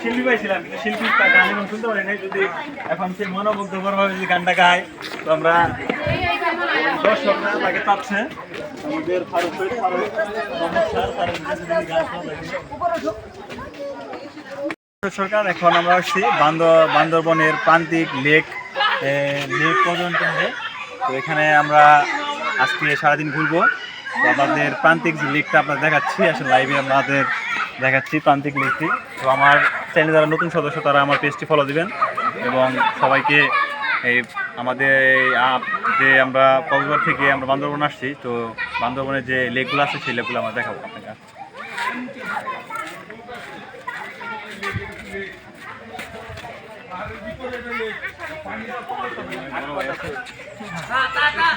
শিল্পী পাইছিলাম যদি এখন সেই মনোমুগ্ধকর ভাবে যদি গানটা গায়, তো আমরা দর্শকরা যায়। সরকার এখন আমরা আসছি বান্দর বান্দরবনের প্রান্তিক লেক লেক পর্যন্ত তো এখানে আমরা আজকে সারাদিন ঘুরবো। আমাদের প্রান্তিক যে লেকটা আপনার দেখাচ্ছি, আসলে লাইভে আমাদের দেখাচ্ছি প্রান্তিক লেকটি তো আমার চ্যানেলে যারা নতুন সদস্য, তারা আমার পেজটি ফলো দিবেন এবং সবাইকে এই আমাদের যে আমরা কক্সবাজার থেকে আমরা বান্দরবন আসছি, তো বান্দরবনের যে লেকগুলো আছে, সেই লেকগুলো আমরা দেখাবো আপনাকে।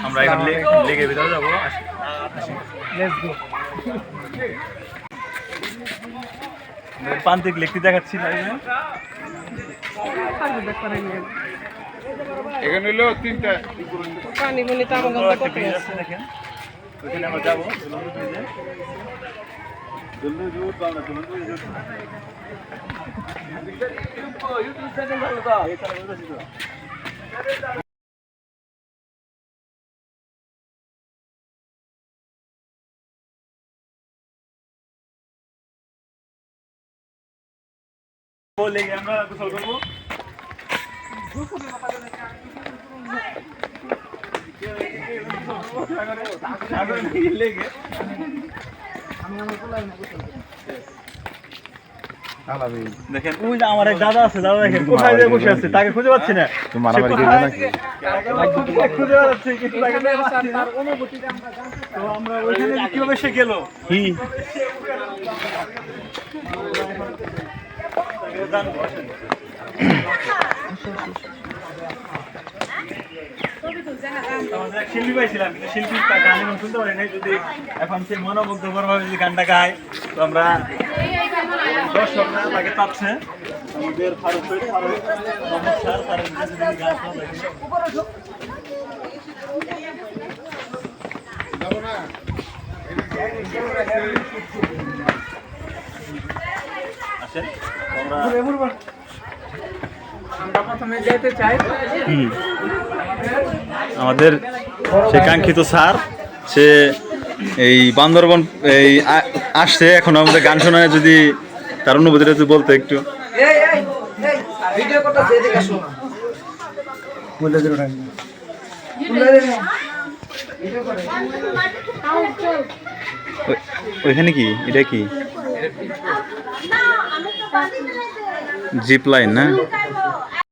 আমরা এখন লেকের ভিতরে যাব। প্রান্তিক লেকটি দেখাচ্ছি এখানে হলো তিনটা। পানি মুনি তো আমার দেখেন আমরা যাব। আমরা গোসল করব দেখেন ওই যে আমার এক দাদা আছে দাদা দেখেন কোথায় যে বসে আছে তাকে খুঁজে পাচ্ছি না? খুঁজে পাচ্ছি কিন্তু। তো আমরা ওইখানে কীভাবে সে গেল কি তাকে জানব, আসেন। আমাদের এক শিল্পী পাইছিলাম কিন্তু শিল্পী গান শুনতে পারি নাই যদি এখন সেই মনোমুগ্ধকর ভাবে যদি গানটা গায় তো আমরা দর্শকরা তাকে চাচ্ছে আমাদের ফারুক ফারুক স্যার, তার গান। আসেন। আমরা আমরা প্রথমে যেতে চাই। আমাদের সে কাঙ্ক্ষিত স্যার সে এই বান্দরবন এই আসছে। এখন আমাদের গান শোনায় যদি তার অনুভূতিটা যদি বলতে একটু। ওইখানে কি? এটা কি? झिप लाईन ना?